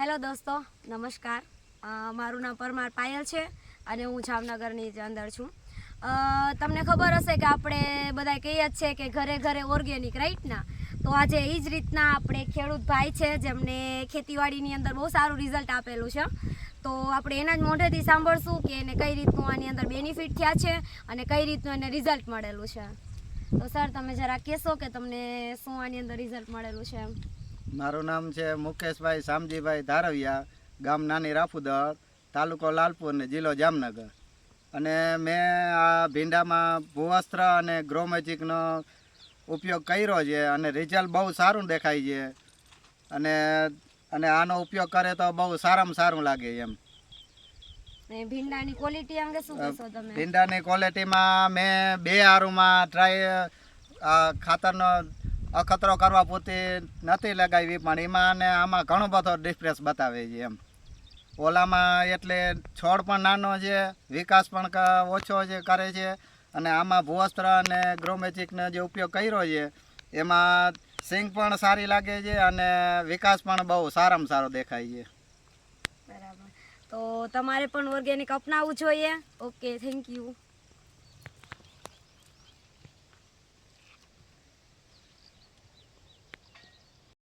Hello દોસ્તો, નમસ્કાર. મારું નામ પરમાર પાયલ છે અને હું જામનગરની જ અંદર છું. તમને ખબર હશે કે આપણે બધા કહીએ જ છે કે ઘરે ઘરે ઓર્ગેનિક રાઈટ ના? તો આજે એ જ રીતના આપણે ખેડૂત ભાઈ છે જેમને ખેતીવાડીની અંદર બહુ સારું રિઝલ્ટ આપેલું છે. તો આપણે એના જ મોઢેથી સાંભળશું કે એને કઈ રીતનું આની અંદર બેનિફિટ થયા છે અને કઈ રીતનું એને રિઝલ્ટ મળેલું છે. તો સર તમે જરા કહેશો કે તમને શું આની અંદર રિઝલ્ટ મળેલું છે? એમ મારું નામ છે મુકેશભાઈ શામજીભાઈ ધારવિયા ગામ નાની રાફુદળ તાલુકો લાલપુર ને જિલ્લો જામનગર. અને મેં આ ભીંડામાં ભૂવસ્ત્ર અને ગ્રોમેજિકનો ઉપયોગ કર્યો છે અને રિઝલ્ટ બહુ સારું દેખાય છે. અને અને આનો ઉપયોગ કરે તો બહુ સારામાં સારું લાગે એમ. ભીંડાની ક્વોલિટી અંગે શું કહેશો તમે? ભીંડાની ક્વોલિટીમાં મેં બે આરુમાં ટ્રાય આ ખાતરનો અખતરો કરવા પૂરતી નથી લગાવી, પણ એમાં અને આમાં ઘણો બધો ડિફરન્સ બતાવે છે એમ. ઓલામાં એટલે છોડ પણ નાનો છે, વિકાસ પણ ઓછો છે, કરે છે. અને આમાં ભૂવસ્ત્ર અને ગ્રોમેજિકનો જે ઉપયોગ કર્યો છે, એમાં સિંગ પણ સારી લાગે છે અને વિકાસ પણ બહુ સારામાં સારો દેખાય છે. બરાબર. તો તમારે પણ ઓર્ગેનિક અપનાવવું જોઈએ? Okay thank you